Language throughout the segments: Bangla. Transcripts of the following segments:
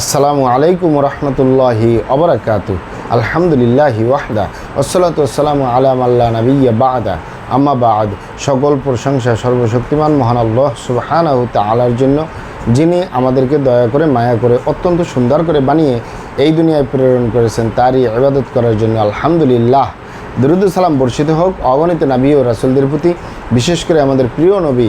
আসসালামু আলাইকুম রহমতুল্লাহি অবরাকাতু আলহামদুলিল্লাহি ওয়াহদা ওসলাত আসসালামু আলাম আল্লাহ নবিয়া বাদা। আম্মা বাদ, সকল প্রশংসা সর্বশক্তিমান মহান আল্লাহ সুবহানাহু তাআলার জন্য, যিনি আমাদেরকে দয়া করে, মায়া করে, অত্যন্ত সুন্দর করে বানিয়ে এই দুনিয়ায় প্রেরণ করেছেন, তারই ইবাদত করার জন্য আলহামদুলিল্লাহ। দরুদ সালাম বর্ষিত হোক, অগণিত নবী ও রাসুলদের প্রতি, বিশেষ করে আমাদের প্রিয় নবী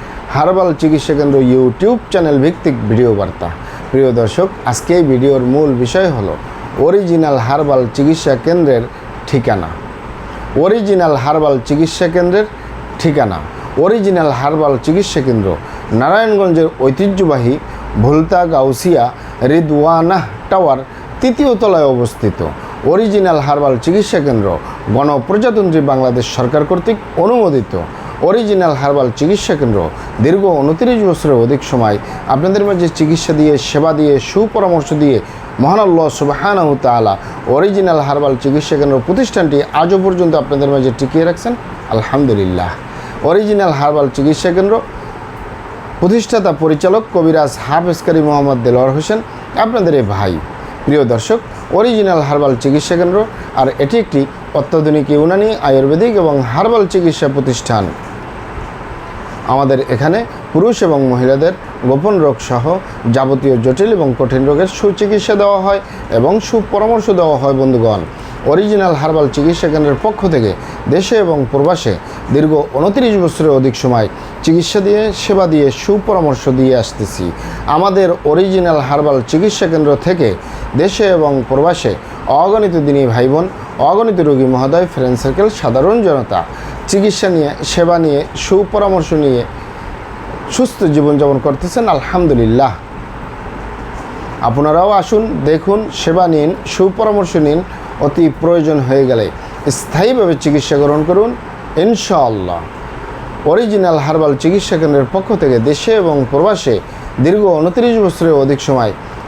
হার্বাল চিকিৎসা কেন্দ্র ইউটিউব চ্যানেল ভিত্তিক ভিডিও বার্তা। প্রিয় দর্শক, আজকে এই ভিডিওর মূল বিষয় হলো অরিজিনাল হার্বাল চিকিৎসা কেন্দ্রের ঠিকানা। অরিজিনাল হার্বাল চিকিৎসা কেন্দ্রের ঠিকানা। অরিজিনাল হার্বাল চিকিৎসা কেন্দ্র, নারায়ণগঞ্জের ঐতিহ্যবাহী ভুলতা গাউসিয়া রিদওয়ানাহ টাওয়ার তৃতীয় তলায় অবস্থিত। অরিজিনাল হার্বাল চিকিৎসা কেন্দ্র গণপ্রজাতন্ত্রী বাংলাদেশ সরকার কর্তৃক অনুমোদিত। অরিজিনাল হার্বাল চিকিৎসা কেন্দ্র, দীর্ঘ উনত্রিশ বছরের অধিক সময় আপনাদের মাঝে চিকিৎসা দিয়ে, সেবা দিয়ে, সুপরামর্শ দিয়ে মহান আল্লাহ তাআলা অরিজিনাল হার্বাল চিকিৎসা কেন্দ্র প্রতিষ্ঠানটি আজও পর্যন্ত আপনাদের মাঝে টিকিয়ে রাখছেন। আলহামদুলিল্লাহ। অরিজিনাল হার্বাল চিকিৎসা কেন্দ্র প্রতিষ্ঠাতা পরিচালক কবিরাজ হাফেজকারী মোহাম্মদ দেলোয়ার হোসেন, আপনাদের এই ভাই। প্রিয় দর্শক অরিজিনাল হার্বাল চিকিৎসা কেন্দ্র আর এটি একটি অত্যাধুনিক ইউনানি, আয়ুর্বেদিক এবং হার্বাল চিকিৎসা প্রতিষ্ঠান। আমাদের এখানে পুরুষ এবং মহিলাদের গোপন রোগ সহ যাবতীয় জটিল এবং কঠিন রোগের সুচিকিৎসা দেওয়া হয় এবং সুপরামর্শ দেওয়া হয় বন্ধুগণ। অরিজিনাল হার্বাল চিকিৎসা কেন্দ্রের পক্ষ থেকে দেশে এবং প্রবাসে দীর্ঘ উনত্রিশ বছরের অধিক সময় চিকিৎসা দিয়ে, সেবা দিয়ে, সুপরামর্শ দিয়ে আসতেছি। আমাদের অরিজিনাল হার্বাল চিকিৎসা কেন্দ্র থেকে দেশে এবং প্রবাসে অগণিত দিনী ভাই বোন, অগণিত রোগী মহোদয় ফ্রেন্ড সার্কেল সাধারণ জনতা চিকিৎসা নিয়ে, সেবা নিয়ে, সুপরামর্শ নিয়ে সুস্থ জীবনযাপন করতেছেন, আলহামদুলিল্লাহ। আপনারাও আসুন, দেখুন, সেবা নিন, সুপরামর্শ নিন, অতি প্রয়োজন হয়ে গেলে স্থায়ীভাবে চিকিৎসা গ্রহণ করুন, ইনশাআল্লাহ। অরিজিনাল হার্বাল চিকিৎসা কেন্দ্রের পক্ষ থেকে দেশে এবং প্রবাসে দীর্ঘ উনত্রিশ বছরের অধিক সময়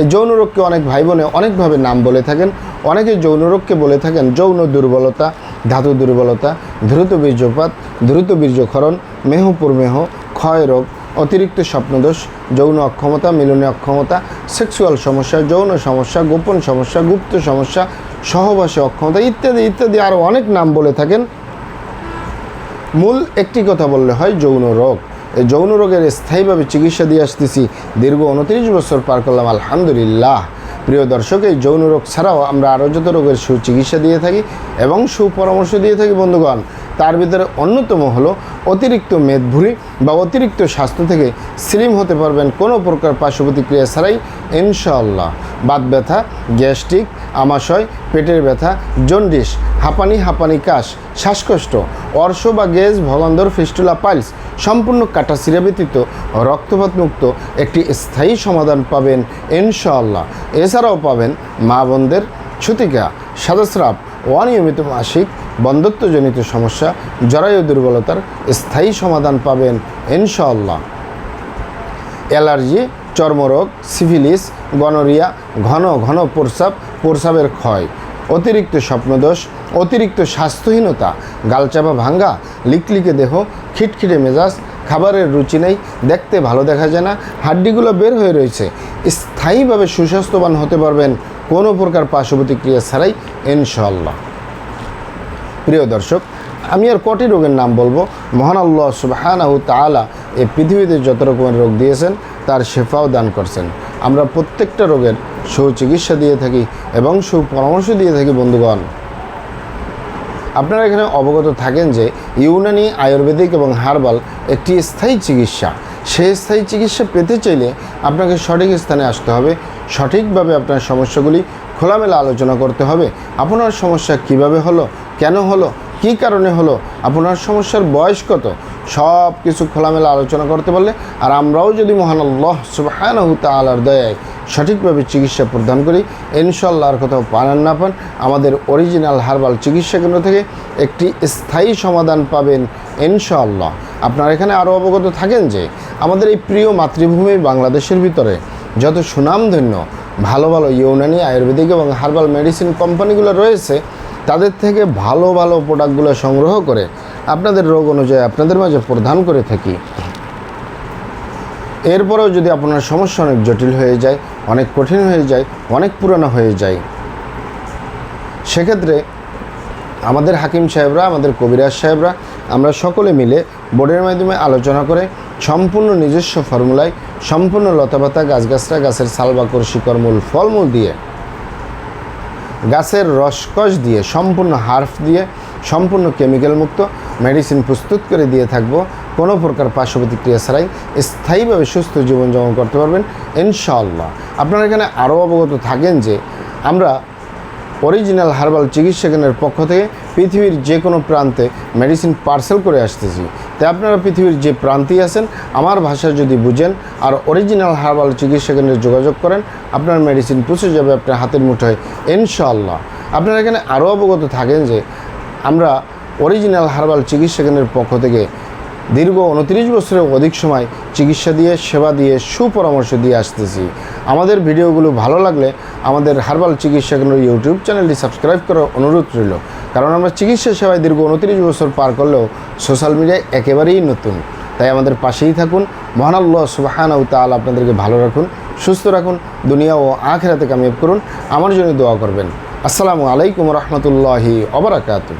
এই যৌন রোগকে অনেক ভাই বোনে অনেকভাবে নাম বলে থাকেন। অনেকে যৌন রোগকে বলে থাকেন যৌন দুর্বলতা, ধাতু দুর্বলতা দ্রুত বীর্যপাত দ্রুত বীর্যক্ষরণ মেহপুর মেহ ক্ষয় রোগ, অতিরিক্ত স্বপ্নদোষ, যৌন অক্ষমতা, মিলনে অক্ষমতা, সেক্সুয়াল সমস্যা, যৌন সমস্যা, গোপন সমস্যা, গুপ্ত সমস্যা, সহবাসে অক্ষমতা ইত্যাদি ইত্যাদি আরও অনেক নাম বলে থাকেন। মূল একটি কথা বললে হয় যৌন রোগ। যৌন রোগের স্থায়ীভাবে চিকিৎসা দিয়ে আসতেছি। দীর্ঘ উনত্রিশ বছর পার করলাম, আলহামদুলিল্লাহ। প্রিয় দর্শক, এই যৌন রোগ ছাড়াও আমরা আরও যত রোগের সুচিকিৎসা দিয়ে থাকি এবং সুপরামর্শ দিয়ে থাকি, বন্ধুগণ। তার ভিতরে অন্যতম হলো অতিরিক্ত মেদভুরি বা অতিরিক্ত স্বাস্থ্য থেকে স্লিম হতে পারবেন কোনো প্রকার পার্শ্ব প্রতিক্রিয়া ছাড়াই, ইনশাআল্লাহ। বাত ব্যথা, গ্যাস্ট্রিক, আমাশয়, পেটের ব্যথা, জন্ডিস, হাঁপানি হাঁপানি, কাশ, শ্বাসকষ্ট, অর্শ বা গ্যাস ভগন্দর ফিস্টুলা, পাইলস সম্পূর্ণ কাটাছিরা ব্যতীত রক্তপাত মুক্ত একটি স্থায়ী সমাধান পাবেন, ইনশাআল্লাহ। এছাড়াও পাবেন মা বোনদের ছুতিকা সাদাস্রাব অনিয়মিত মাসিক বন্ধত্বজনিত সমস্যা, জরায়ু দুর্বলতার স্থায়ী সমাধান পাবেন ইনশাআল্লাহ। অ্যালার্জি, চর্মরোগ সিফিলিস গনোরিয়া, ঘন ঘন প্রস্রাব, প্রস্রাবের ক্ষয়, অতিরিক্ত স্বপ্নদোষ, অতিরিক্ত স্বাস্থ্যহীনতা, গালচাপা ভাঙ্গা, লিকলিকে দেহ, খিটখিটে মেজাজ, খাবারের রুচি নেই, দেখতে ভালো দেখা যায় না, হাড্ডিগুলো বের হয়ে রয়েছে, স্থায়ীভাবে সুস্বাস্থ্যবান হতে পারবেন কোনো প্রকার পার্শ্ব প্রতিক্রিয়া ছাড়াই ইনশাল্লাহ প্রিয় দর্শক, আমি আর কটি রোগের নাম বলব? মহান আল্লাহ সুবাহানাহু তালা এই পৃথিবীতে যত রকমের রোগ দিয়েছেন, তার শেফাও দান করছেন। আমরা প্রত্যেকটা রোগের সুচিকিৎসা দিয়ে থাকি এবং সুপরামর্শ দিয়ে থাকি, বন্ধুগণ। আপনারা এখানে অবগত থাকেন যে ইউনানি আয়ুর্বেদিক এবং হার্বাল একটি স্থায়ী চিকিৎসা। সেই স্থায়ী চিকিৎসা পেতে চাইলে আপনাকে সঠিক স্থানে আসতে হবে। সঠিকভাবে আপনার সমস্যাগুলি খোলামেলা আলোচনা করতে হবে। আপনার সমস্যা কীভাবে হলো? কেন হলো? কী কারণে হলো? আপনার সমস্যার বয়স কত? সব কিছু খোলামেলা আলোচনা করতে পারলে আর আমরাও যদি মহান আল্লাহ সুবাহানহু তালার দয়ায় সঠিকভাবে চিকিৎসা প্রদান করি ইনশাল্লাহ আর কোথাও পান আর না পান। আমাদের অরিজিনাল হার্বাল চিকিৎসা কেন্দ্র থেকে একটি স্থায়ী সমাধান পাবেন ইনশাআল্লাহ। আপনারা এখানে আরও অবগত থাকেন যে, আমাদের এই প্রিয় মাতৃভূমি বাংলাদেশের ভিতরে যত সুনামধন্য, ভালো ভালো ইউনানি, আয়ুর্বেদিক এবং হার্বাল মেডিসিন কোম্পানিগুলো রয়েছে, তাদের থেকে ভালো ভালো প্রোডাক্টগুলো সংগ্রহ করে আপনাদের রোগ অনুযায়ী আপনাদের মাঝে প্রদান করে থাকি। এরপরেও যদি আপনার সমস্যা অনেক জটিল হয়ে যায়, অনেক কঠিন হয়ে যায়, অনেক পুরানো হয়ে যায়, সেক্ষেত্রে আমাদের হাকিম সাহেবরা, আমাদের কবিরাজ সাহেবরা আমরা সকলে মিলে বোর্ডের মাধ্যমে আলোচনা করে সম্পূর্ণ নিজস্ব ফর্মুলায় সম্পূর্ণ লতাপাতা গাছগাছরা গাছের সালবাকর শিকড়মূল ফলমূল দিয়ে, গাছের রসকস দিয়ে, সম্পূর্ণ হার্ফ দিয়ে, সম্পূর্ণ কেমিক্যাল মুক্ত, মেডিসিন প্রস্তুত করে দিয়ে থাকব। কোনো প্রকার পার্শ্ব প্রতিক্রিয়া ছাড়াই স্থায়ীভাবে সুস্থ জীবনযাপন করতে পারবেন, ইনশাআল্লাহ। আপনারা এখানে আরও অবগত থাকেন যে আমরা অরিজিনাল হার্বাল চিকিৎসা কেন্দ্রের পক্ষ থেকে পৃথিবীর যে কোনো প্রান্তে মেডিসিন পার্সেল করে আসতেছি। তাই আপনারা পৃথিবীর যে প্রান্তেই আছেন, আমার ভাষা যদি বুঝেন আর অরিজিনাল হার্বাল চিকিৎসা কেন্দ্রে যোগাযোগ করেন, আপনার মেডিসিন পৌঁছে যাবে আপনার হাতের মুঠোয়, ইনশাআল্লাহ। আপনারা এখানে আরও অবগত থাকেন যে আমরা অরিজিনাল হার্বাল চিকিৎসা কেন্দ্রের পক্ষ থেকে দীর্ঘ উনত্রিশ বছরের অধিক সময় চিকিৎসা দিয়ে, সেবা দিয়ে, সুপরামর্শ দিয়ে আসতেছি। আমাদের ভিডিওগুলো ভালো লাগলে আমাদের হার্বাল কেন্দ্র ইউটিউব চ্যানেলটি সাবস্ক্রাইব করার অনুরোধ রইল। কারণ আমরা চিকিৎসা সেবায় দীর্ঘ উনত্রিশ বছর পার করলেও সোশ্যাল মিডিয়ায় একেবারেই নতুন। তাই আমাদের পাশেই থাকুন। মহান আল্লাহ সুবাহানা তাল আপনাদেরকে ভালো রাখুন, সুস্থ রাখুন, দুনিয়া ও আখেরাতে কামিয়াব করুন। আমার জন্য দোয়া করবেন। আসসালামু আলাইকুম রহমতুল্লাহি অবরাকাতু